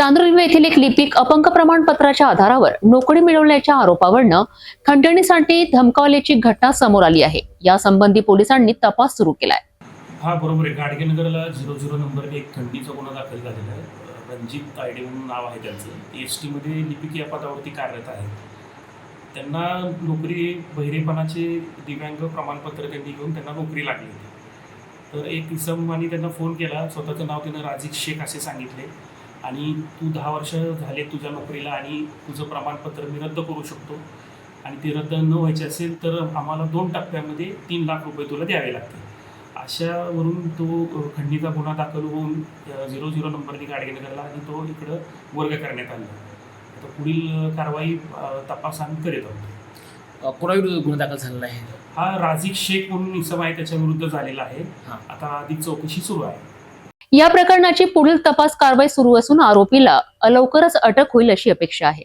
चांदूर येथील एक लिपिक अपंग प्रमाणपत्राच्या आधारावर नोकरी मिळवल्याच्या आरोपावरनं खंडणीसाठी धमकावल्याची घटना समोर आली आहे. या संबंधी पोलिसांनी तपास सुरू केलाय. हा बरोबर आहे. गाडगेनगरला झिरो झिरो नंबर एक खंडीचा गुन्हा दाखल झालेला आहे. रणजित तायडे म्हणून नाव आहे त्यांचं. एस टीमध्ये लिपिक या पदावरती कार्यरत आहेत त्यांना नोकरी बहिरेपणाचे दिव्यांग प्रमाणपत्र त्यांनी घेऊन त्यांना नोकरी लागली होती. तर एक इसम आणि त्यांना फोन केला. स्वतःचं नाव त्यांना राजिक शेख असे सांगितले. आणि तू दहा वर्ष झाले तुझ्या नोकरीला आणि तुझं प्रमाणपत्र मी रद्द करू शकतो. आणि ते रद्द न व्हायचे असेल तर आम्हाला दोन टप्प्यामध्ये तीन लाख रुपये तुला द्यावे लागतील. अशावरून तो खंडीचा गुन्हा दाखल होऊन झिरो झिरो नंबरनी गाडगेनगरला आणि तो इकडं वर्ग करण्यात आला. आता पुढील कारवाई तपास आम्ही करीत आहोत. कोणाविरुद्ध गुन्हा दाखल झालेला आहे? हा राजिक शेख म्हणून इसम आहे त्याच्या विरुद्ध झालेला आहे. आता अधिक चौकशी सुरू आहे. या प्रकरणाची पुढील तपास कारवाई सुरू असून आरोपीला लवकरच अटक होईल अशी अपेक्षा आहे.